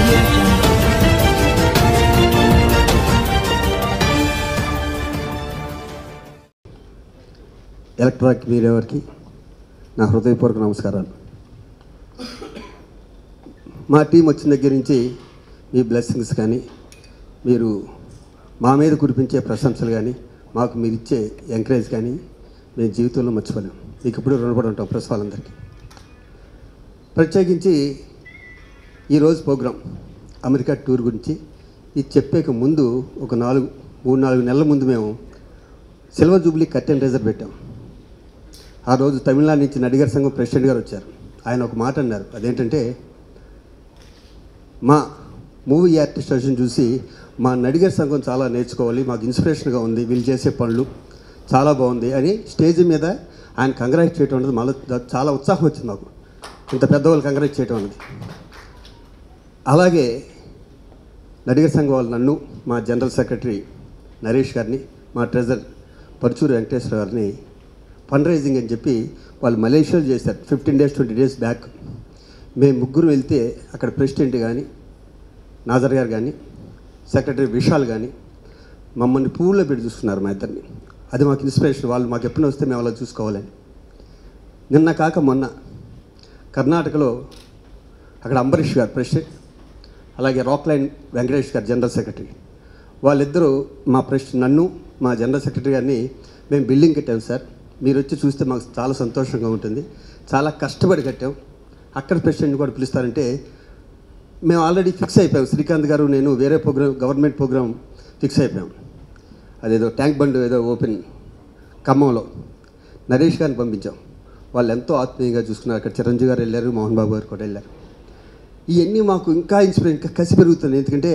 ఎలక్ట్రాక్ jungle. Electronic నా హృదయపూర్వక నమస్కారాలు మా టీం వచ్చిన దగ్గర నుంచి మీ బ్లెస్సింగ్స్ కానీ మీరు మా మీద కురిపించే ప్రశంసలు కానీ మాకు మీరు ఇచ్చే ఎంకరేజ్ కానీ మేము జీవితంలో మర్చిపోలేము మీకు ఇప్పుడు రుణపడి ఉంటాం ప్రెస్ ప్రత్యేకించి ఈరోజు ప్రోగ్రాం అమెరికా టూర్ గురించి. ఇది చెప్పేక ముందు ఒక నాలుగు మూడు నాలుగు నెలల ముందు మేము సిల్వర్ జూబ్లీ కర్టెన్ రేజర్ పెట్టాం. ఆ రోజు తమిళనాడు నుంచి నడిగర్ సంఘం ప్రెసిడెంట్ గారు వచ్చారు. ఆయన ఒక మాట అన్నారు. అదేంటంటే మా మూవీ ఆర్టిస్ట్ చూసి మా నడిగర్ సంఘం చాలా నేర్చుకోవాలి మాకు ఇన్స్పిరేషన్గా ఉంది వీళ్ళు చేసే పనులు చాలా బాగుంది అని స్టేజ్ మీద ఆయన కంగ్రాట్ చేయడం అనేది మళ్ళీ చాలా ఉత్సాహం వచ్చింది మాకు. ఇంత పెద్దవాళ్ళు కంగ్రాట్ చేయటం అనేది అలాగే నడిగర్ సంఘం వాళ్ళు నన్ను మా జనరల్ సెక్రటరీ నరేష్ గారిని మా ట్రెజర్ పరుచూరు వెంకటేశ్వర గారిని ఫండ్ రైజింగ్ అని చెప్పి వాళ్ళు మలేషియాలో చేశారు. Fifteen days twenty days back మేము ముగ్గురు వెళ్తే అక్కడ ప్రెసిడెంట్ కానీ నాజర్ గారు కానీ సెక్రటరీ విశాల్ కానీ మమ్మల్ని పూల్లో పెట్టి చూసుకున్నారు మా ఇద్దరిని. అది మాకు ఇన్స్పిరేషన్. వాళ్ళు మాకు ఎప్పుడు వస్తే మేము అలా చూసుకోవాలని. నిన్న కాక మొన్న కర్ణాటకలో అక్కడ అంబరీష్ గారు ప్రెసిడెంట్ అలాగే రాక్ లైన్ వెంకటేష్ గారు జనరల్ సెక్రటరీ వాళ్ళిద్దరూ మా ప్రెస్ నన్ను మా జనరల్ సెక్రటరీ గారిని మేము బిల్డింగ్ కట్టాం సార్. మీరు వచ్చి చూస్తే మాకు చాలా సంతోషంగా ఉంటుంది. చాలా కష్టపడి కట్టాం. అక్కడ ప్రెసిడెంట్ కూడా పిలుస్తారంటే మేము ఆల్రెడీ ఫిక్స్ అయిపోయాం. శ్రీకాంత్ గారు నేను వేరే ప్రోగ్రామ్ గవర్నమెంట్ ప్రోగ్రామ్ ఫిక్స్ అయిపోయాం. అదేదో ట్యాంక్ బండ్ ఏదో ఓపెన్ ఖమ్మంలో నరేష్ గారిని పంపించాం. వాళ్ళు ఎంతో ఆత్మీయంగా చూసుకున్నారు. అక్కడ చిరంజీవి గారు వెళ్ళారు మోహన్ బాబు గారు కూడా వెళ్ళారు. ఇవన్నీ మాకు ఇంకా ఇన్స్పిరేషన్ ఇంకా కసి పెరుగుతుంది ఎందుకంటే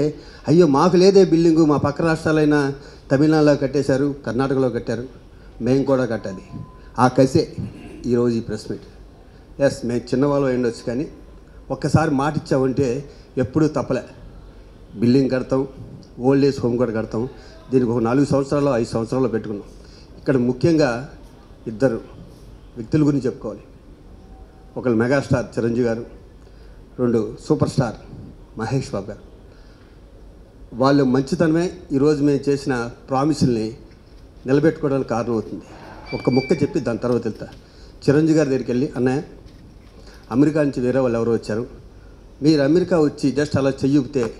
అయ్యో మాకు లేదే బిల్డింగు మా పక్క రాష్ట్రాలైన తమిళనాడులో కట్టేశారు కర్ణాటకలో కట్టారు మేము కూడా కట్టాలి. ఆ కసే ఈరోజు ఈ ప్రెస్ మీట్. ఎస్ మేము చిన్నవాళ్ళు ఉండొచ్చు కానీ ఒక్కసారి మాట ఇచ్చామంటే ఎప్పుడూ తప్పలే. బిల్డింగ్ కడతాం ఓల్డ్ ఏజ్ హోమ్ కూడా కడతాం. దీనికి ఒక నాలుగు సంవత్సరాలు ఐదు సంవత్సరాలు పెట్టుకున్నాం. ఇక్కడ ముఖ్యంగా ఇద్దరు వ్యక్తుల గురించి చెప్పుకోవాలి. ఒకళ్ళు మెగాస్టార్ చిరంజీవి గారు రెండు సూపర్ స్టార్ మహేష్ బాబు గారు. వాళ్ళు మంచితనమే ఈరోజు మేము చేసిన ప్రామిసుల్ని నిలబెట్టుకోవడానికి కారణం అవుతుంది ఒక ముక్క చెప్పి దాని తర్వాత వెళ్తా. చిరంజీవి గారి దగ్గరికి వెళ్ళి అన్నయ్య అమెరికా నుంచి వేరే వాళ్ళు ఎవరో వచ్చారు. మీరు అమెరికా వచ్చి జస్ట్ అలా చెయ్యితే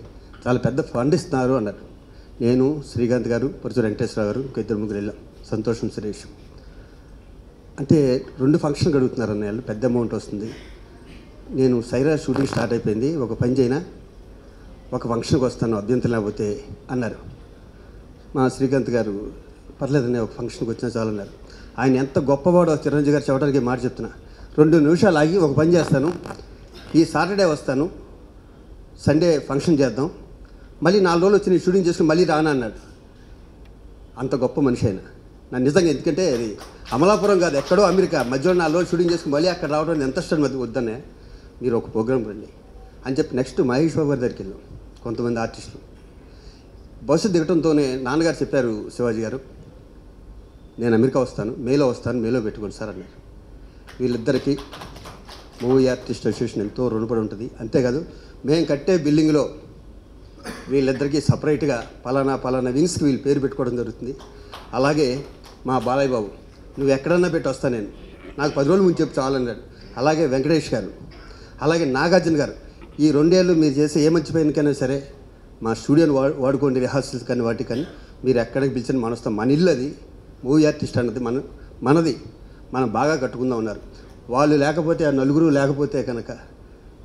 చాలా పెద్ద ఫండ్ ఇస్తున్నారు అన్నారు. నేను శ్రీకాంత్ గారు పరుచు వెంకటేశ్వర గారు ఇంకా ఇద్దరు ముగ్గురు వెళ్ళాం. సంతోషం సురేష్. అంటే రెండు ఫంక్షన్లు గడుగుతున్నారు అన్నయ్య. పెద్ద అమౌంట్ వస్తుంది. నేను సైరా షూటింగ్ స్టార్ట్ అయిపోయింది. ఒక పని చేయనా? ఒక ఫంక్షన్కి వస్తాను అభ్యంతరం లేకపోతే అన్నారు. మా శ్రీకాంత్ గారు పర్లేదనే ఒక ఫంక్షన్కి వచ్చినా చాలన్నారు ఆయన ఎంత గొప్పవాడో చిరంజీవి గారు చెప్పడానికి మాట చెప్తున్నా. రెండు నిమిషాలు ఆగి ఒక పని చేస్తాను. ఈ సాటర్డే వస్తాను. సండే ఫంక్షన్ చేద్దాం. మళ్ళీ నాలుగు రోజులు వచ్చి నేను షూటింగ్ చేసుకుని మళ్ళీ రానా అన్నాడు. అంత గొప్ప మనిషి ఆయన. నా నిజంగా ఎందుకంటే అది అమలాపురం కాదు ఎక్కడో అమెరికా. మధ్యలో నాలుగు రోజులు షూటింగ్ చేసుకుని మళ్ళీ అక్కడ రావడం ఎంత ఇష్టం అది వద్దనే. మీరు ఒక ప్రోగ్రామ్ రండి అని చెప్పి నెక్స్ట్ మహేష్ బాబు గారి దగ్గరికి వెళ్ళాం కొంతమంది ఆర్టిస్టులు. బస్సు దిగటంతోనే నాన్నగారు చెప్పారు శివాజీ గారు నేను అమెరికా వస్తాను మేలో వస్తాను మేలో పెట్టుకోండి సార్ అన్నారు. వీళ్ళిద్దరికీ మూవీ ఆర్టిస్ట్ అసోసియేషన్ ఎంతో రుణపడి ఉంటుంది. అంతేకాదు మేము కట్టే బిల్డింగ్లో వీళ్ళిద్దరికీ సపరేట్గా పలానా పలానా వింగ్స్కి వీళ్ళు పేరు పెట్టుకోవడం జరుగుతుంది. అలాగే మా బాలయ్య బాబు నువ్వు ఎక్కడన్నా పెట్టి వస్తా నేను నాకు పది రోజుల ముందు చెప్పు చాలన్నాడు అలాగే వెంకటేష్ గారు అలాగే నాగార్జున గారు ఈ రెండేళ్ళు మీరు చేసే ఏ మంచి పైనకైనా సరే మా స్టూడియోని వా వాడుకోండి రిహార్సల్స్ కానీ వాటికి కానీ. మీరు ఎక్కడికి పిలిచిన మనస్తో మన ఇల్లు అది. మూవీ ఆర్టిస్ట్ అన్నది మన మనది. మనం బాగా కట్టుకుందాం ఉన్నారు వాళ్ళు లేకపోతే ఆ నలుగురు లేకపోతే కనుక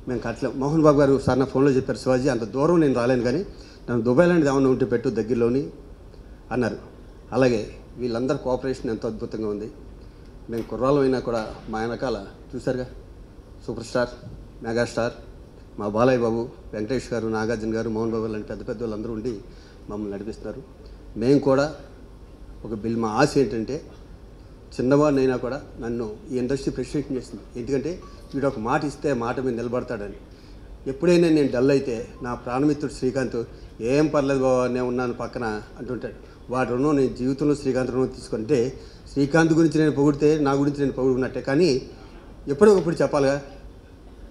మేము కట్టలేం. మోహన్ బాబు గారు సార్ నా ఫోన్లో చెప్పారు శివాజీ అంత దూరం నేను రాలేను కానీ నన్ను దుబాయ్ లాంటిది ఏమన్నా ఉంటే పెట్టు దగ్గరలోని అన్నారు. అలాగే వీళ్ళందరి కోఆపరేషన్ ఎంతో అద్భుతంగా ఉంది. మేము కుర్రాలమైనా అయినా కూడా మా వెనకాల చూసారుగా సూపర్ స్టార్. మెగాస్టార్ మా బాలయ్య బాబు వెంకటేష్ గారు నాగార్జున గారు మోహన్ బాబు లాంటి పెద్ద పెద్ద వాళ్ళందరూ ఉండి మమ్మల్ని నడిపిస్తున్నారు. మేము కూడా ఒక బిల్ మా ఆశ ఏంటంటే చిన్నవాడినైనా కూడా నన్ను ఈ ఇండస్ట్రీ ప్రెసిడెంట్ చేసింది. ఎందుకంటే వీడు ఒక మాట ఇస్తే మాట మీద నిలబడతాడని. ఎప్పుడైనా నేను డల్ అయితే నా ప్రాణమిత్రుడు శ్రీకాంత్ ఏం పర్లేదు బాబా నేను ఉన్నాను పక్కన అంటుంటాడు. వాటి రుణం నేను జీవితంలో శ్రీకాంత్ రుణం తీసుకుంటే శ్రీకాంత్ గురించి నేను పొగిడితే నా గురించి నేను పొగుడుకున్నట్టే. కానీ ఎప్పుడో ఒకప్పుడు చెప్పాలిగా